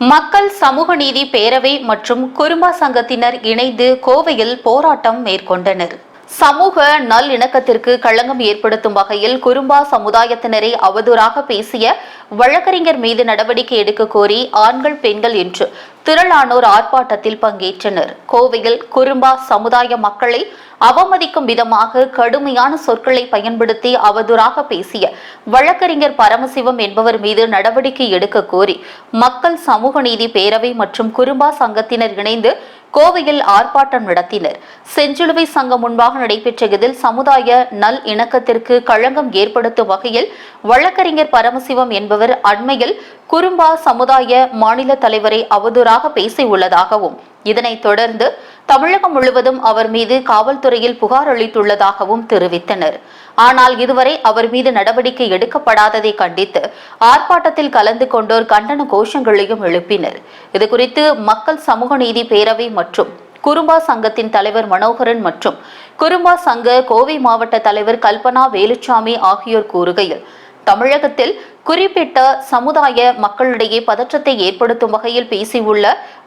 மக்கள் சமூக நீதி பேரவை மற்றும் குருமா சங்கத்தினர் இணைந்து கோவையில் போராட்டம் மேற்கொண்டனர். சமூக நல்லிணக்கத்திற்கு களங்கம் ஏற்படுத்தும் வகையில் குறும்பா சமுதாயத்தினரை அவதூறாக பேசிய வழக்கறிஞர் மீது நடவடிக்கை எடுக்க கோரி ஆண்கள் பெண்கள் என்று திரளானோர் ஆர்ப்பாட்டத்தில் பங்கேற்றனர். கோவையில் குறும்பா சமுதாய மக்களை அவமதிக்கும் விதமாக கடுமையான சொற்களை பயன்படுத்தி அவதூறாக பேசிய வழக்கறிஞர் பரமசிவம் என்பவர் மீது நடவடிக்கை எடுக்க கோரி மக்கள் சமூக நீதி பேரவை மற்றும் குறும்பா சங்கத்தினர் இணைந்து கோவையில் ஆர்ப்பாட்டம் நடத்தினர். செஞ்சிலுவை சங்கம் முன்பாக நடைபெற்ற இதில் சமுதாய நல் இணக்கத்திற்கு களங்கம் ஏற்படுத்தும் வகையில் வழக்கறிஞர் பரமசிவம் என்பவர் அண்மையில் குறும்பா சமுதாய மாநில தலைவரை அவதூறாக பேசியுள்ளதாகவும் இதனைத் தொடர்ந்து தமிழகம் முழுவதும் அவர் மீது காவல்துறையில் புகார் அளித்துள்ளதாகவும் தெரிவித்தனர். ஆனால் இதுவரை அவர் மீது நடவடிக்கை எடுக்கப்படாததை கண்டித்து ஆர்ப்பாட்டத்தில் கலந்து கொண்டோர் கண்டன கோஷங்களையும் எழுப்பினர். இதுகுறித்து மக்கள் சமூக நீதி பேரவை மற்றும் குறும்பா சங்கத்தின் தலைவர் மனோகரன் மற்றும் குறும்பா சங்க கோவை மாவட்ட தலைவர் கல்பனா வேலுச்சாமி ஆகியோர் கூறுகையில் தமிழகத்தில் குறிப்பிட்ட சமுதாய மக்களிடையே பதற்றத்தை ஏற்படுத்தும் வகையில் பேசியுள்ள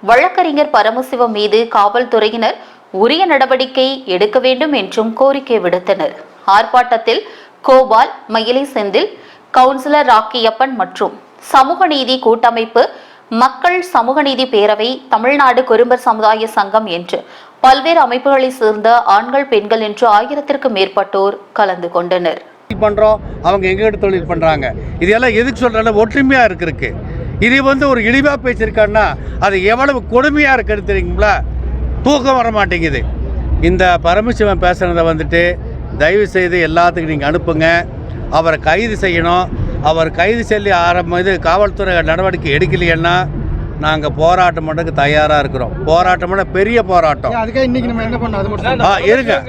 வழக்கறிஞர் பரமசிவம் மீது காவல்துறையினர் உரிய நடவடிக்கை எடுக்க வேண்டும் என்றும் கோரிக்கை விடுத்தனர். ஆர்ப்பாட்டத்தில் கோபால் மயிலை செந்தில் கவுன்சிலர் ராக்கியப்பன் மற்றும் சமூக நீதி கூட்டமைப்பு மக்கள் சமூக நீதி பேரவை தமிழ்நாடு குறும்பர் சமுதாய சங்கம் என்று பல்வேறு அமைப்புகளைச் சேர்ந்த ஆண்கள் பெண்கள் என்று ஆயிரத்திற்கும் மேற்பட்டோர் கலந்து கொண்டனர். தொழில் பண்ணுறோம் அவங்க எங்ககிட்ட தொழில் பண்ணுறாங்க இதெல்லாம் எதுக்கு சொல்கிறேன்னா ஒற்றுமையாக இருக்கிறதுக்கு. இது வந்து ஒரு இழிவாக பேசியிருக்காருன்னா அது எவ்வளவு கொடுமையாக இருக்குன்னு தெரியுங்களா? தூக்கம் வர மாட்டேங்குது. இந்த பரமசிவன் பேசுகிறத வந்துட்டு தயவு செய்து எல்லாத்துக்கும் நீங்கள் அனுப்புங்க. அவரை கைது செய்யணும். அவர் கைது செல்லி ஆரம்ப இது காவல்துறை நடவடிக்கை எடுக்கலையன்னா நாங்கள் போராட்டம் பண்ணுறதுக்கு தயாராக இருக்கிறோம். போராட்டம்னா பெரிய போராட்டம். ஆ இருங்க.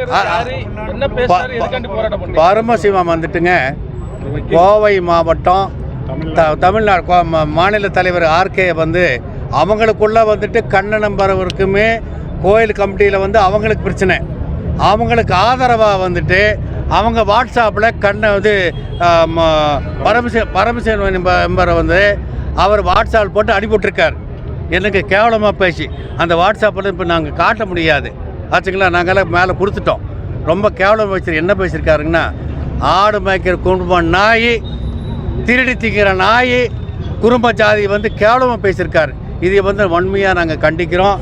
பரமசிவம் வந்துட்டுங்க. கோவை மாவட்டம் த- தமிழ்நாடு கோ- மா- மாநில தலைவர் ஆர்கே வந்து அவங்களுக்குள்ள வந்துட்டு கண்ணனம் பரவருக்குமே கோயில் கமிட்டியில் வந்து அவங்களுக்கு பிரச்சனை. அவங்களுக்கு ஆதரவாக வந்துட்டு அவங்க வாட்ஸ்அப்பில் கண்ணை வந்து பரமசி பரமசிவன் என்ப- என்பவரை வந்து அவர் வாட்ஸ்அப் போட்டு அனுப்பிவிட்ருக்கார் எனக்கு கேவலமாக பேசி அந்த வாட்ஸ்அப்பில் இப்போ நாங்கள் காட்ட முடியாது. ஆச்சுங்களா? நாங்கள்லாம் மேலே கொடுத்துட்டோம். ரொம்ப கேவலம் பேசுகிற என்ன பேசியிருக்காருங்கன்னா ஆடு மேய்க்கிற குடும்பம் நாய் திருடி திங்கிற நாய் குடும்ப ஜாதி வந்து கேவலமாக பேசியிருக்காரு. இதை வந்து வன்மையாக நாங்கள் கண்டிக்கிறோம்.